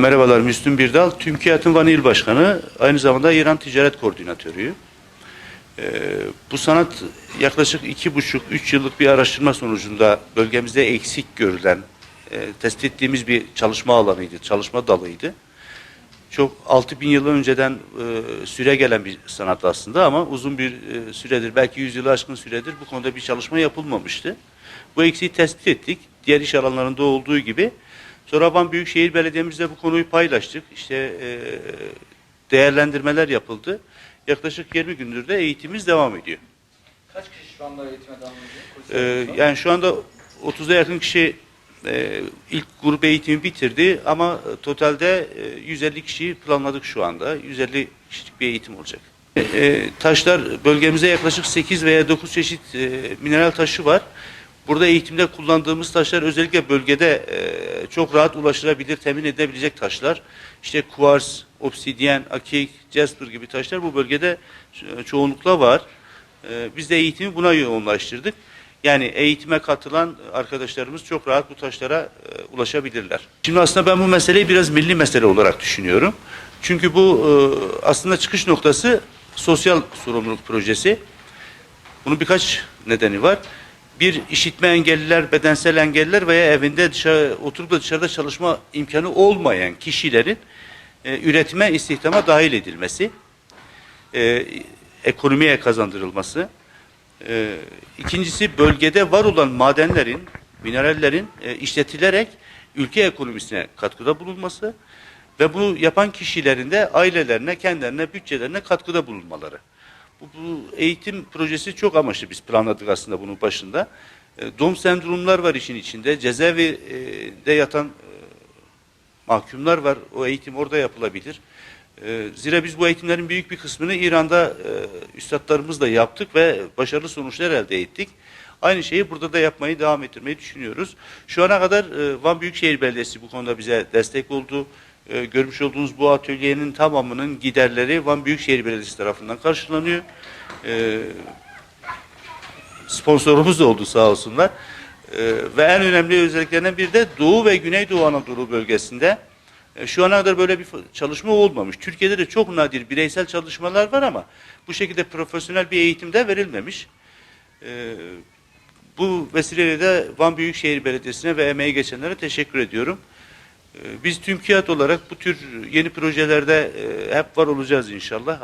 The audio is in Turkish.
Merhabalar Müslüm Birdal, TÜMKİAD'ın Van İl Başkanı, aynı zamanda İran Ticaret Koordinatörüyüm. Ee, bu sanat yaklaşık iki buçuk, üç yıllık bir araştırma sonucunda bölgemizde eksik görülen, e, tespit ettiğimiz bir çalışma alanıydı, çalışma dalıydı. Çok 6000 bin yıl önceden e, süre gelen bir sanat aslında ama uzun bir e, süredir, belki 100 yılı aşkın süredir bu konuda bir çalışma yapılmamıştı. Bu eksiği tespit ettik. Diğer iş alanlarında olduğu gibi. Sonra Van Büyükşehir Belediye'mizle bu konuyu paylaştık. İşte e, değerlendirmeler yapıldı. Yaklaşık 20 gündür de eğitimimiz devam ediyor. Kaç kişi şu anda eğitime devam ediyor? E, Kurslarınızda? yani şu anda 30'a yakın kişi e, ilk grup eğitimi bitirdi ama totalde e, 150 kişiyi planladık şu anda. 150 kişilik bir eğitim olacak. E, e, taşlar bölgemizde yaklaşık 8 veya 9 çeşit e, mineral taşı var. Burada eğitimde kullandığımız taşlar özellikle bölgede e, çok rahat ulaşılabilir, temin edilebilecek taşlar. İşte kuvars, obsidyen, akik, jasper gibi taşlar bu bölgede ço- çoğunlukla var. E, biz de eğitimi buna yoğunlaştırdık. Yani eğitime katılan arkadaşlarımız çok rahat bu taşlara e, ulaşabilirler. Şimdi aslında ben bu meseleyi biraz milli mesele olarak düşünüyorum. Çünkü bu e, aslında çıkış noktası sosyal sorumluluk projesi. Bunun birkaç nedeni var. Bir, işitme engelliler, bedensel engelliler veya evinde dışarı, oturup da dışarıda çalışma imkanı olmayan kişilerin e, üretime, istihdama dahil edilmesi, e, ekonomiye kazandırılması. E, ikincisi, bölgede var olan madenlerin, minerallerin e, işletilerek ülke ekonomisine katkıda bulunması ve bunu yapan kişilerin de ailelerine, kendilerine, bütçelerine katkıda bulunmaları. Bu, bu eğitim projesi çok amaçlı biz planladık aslında bunun başında. E, Dom sendromlar var işin içinde. Cezaevinde yatan e, mahkumlar var. O eğitim orada yapılabilir. E, Zira biz bu eğitimlerin büyük bir kısmını İran'da e, üstadlarımızla yaptık ve başarılı sonuçlar elde ettik. Aynı şeyi burada da yapmayı devam ettirmeyi düşünüyoruz. Şu ana kadar e, Van Büyükşehir Belediyesi bu konuda bize destek oldu. E, Görmüş olduğunuz bu atölyenin tamamının giderleri Van Büyükşehir Belediyesi tarafından karşılanıyor. E, sponsorumuz da oldu sağ olsunlar. Ee, ve en önemli özelliklerinden biri de Doğu ve Güneydoğu Anadolu bölgesinde e, şu ana kadar böyle bir çalışma olmamış. Türkiye'de de çok nadir bireysel çalışmalar var ama bu şekilde profesyonel bir eğitimde verilmemiş. Ee, bu vesileyle de Van Büyükşehir Belediyesi'ne ve emeği geçenlere teşekkür ediyorum. Ee, Biz TÜMKİAD olarak bu tür yeni projelerde e, hep var olacağız inşallah.